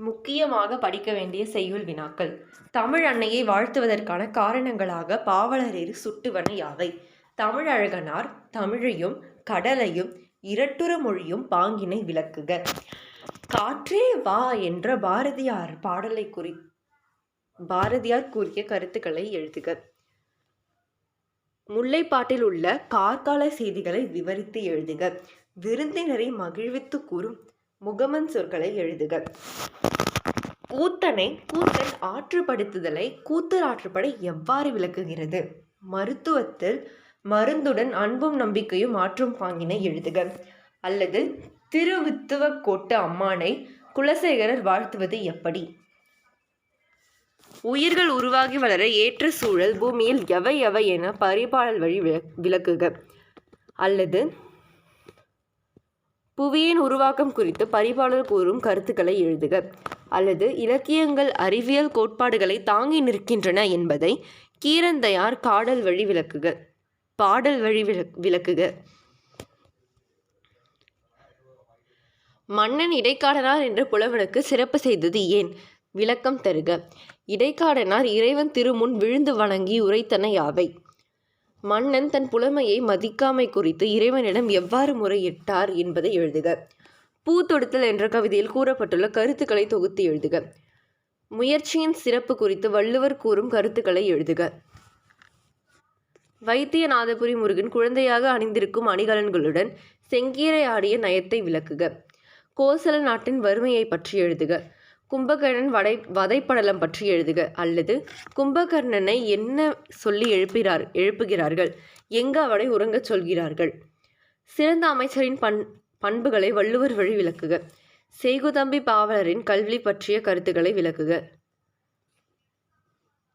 முக்கியமாக படிக்க வேண்டிய செய்யுள் வினாக்கள். தமிழ் அன்னையை வாழ்த்துவதற்கான காரணங்களாக பாவலரேறு சுட்டுவன யாவை? தமிழழகனார் தமிழையும் கடலையும் இரட்டுற மொழியும் பாங்கினை விளக்குக. காற்றே வா என்ற பாரதியார் பாடலை குறி பாரதியார் கூறிய கருத்துக்களை எழுதுக. முல்லைப்பாட்டில் உள்ள கார்கால செய்திகளை விவரித்து எழுதுக. விருந்தினரை மகிழ்வித்து கூறும் முகமன் சொற்களை எழுதுக. கூத்தனை கூத்தன் ஆற்றுப்படுத்துதலை கூத்தர் ஆற்றுப்படை எவ்வாறு விளக்குகிறது? மருத்துவத்தில் மருந்துடன் அன்பும் நம்பிக்கையும் ஆற்றும் பாங்கினை எழுதுக. அல்லது திருவித்துவ கோட்டு அம்மானை குலசேகரர் வாழ்த்துவது எப்படி? உயிர்கள் உருவாகி வளர ஏற்ற சூழல் பூமியில் எவை எவை என பரிபாடல் வழி விளக்குக. அல்லது புவியின் உருவாக்கம் குறித்து பரிபாடல் கூறும் கருத்துக்களை எழுதுக. அல்லது இலக்கியங்கள் அறிவியல் கோட்பாடுகளை தாங்கி நிற்கின்றன என்பதை கீரந்தையார் காடல் வழி விளக்குக. பாடல் வழி விளக் விளக்குக. மன்னன் இடைக்காடனார் என்ற புலவனுக்கு சிறப்பு செய்தது ஏன் விளக்கம் தருக. இடைக்காடனார் இறைவன் திருமுன் விழுந்து வணங்கி உரைத்தன யாவை? மன்னன் தன் புலமையை மதிக்காமை குறித்து இறைவனிடம் எவ்வாறு முறையிட்டார் என்பதை எழுதுக. பூத்தொடுத்தல் என்ற கவிதையில் கூறப்பட்டுள்ள கருத்துக்களை தொகுத்து எழுதுக. முயற்சியின் சிறப்பு குறித்து வள்ளுவர் கூறும் கருத்துக்களை எழுதுக. வைத்தியநாதபுரி முருகன் குழந்தையாக அணிந்திருக்கும் அணிகலன்களுடன் செங்கீரை ஆடிய நயத்தை விளக்குக. கோசல நாட்டின் வறுமையை பற்றி எழுதுக. கும்பகர்ணன் வடை வதைப்படலம் பற்றி எழுதுக அல்லது கும்பகர்ணனை என்ன சொல்லி எழுப்பிறார் எழுப்புகிறார்கள்? எங்கு அவனை உறங்கச் சொல்கிறார்கள்? சிறந்த அமைச்சரின் பண் பண்புகளை வள்ளுவர் வழி விளக்குக. செய்குதம்பி பாவலரின் கல்வி பற்றிய கருத்துக்களை விளக்குக.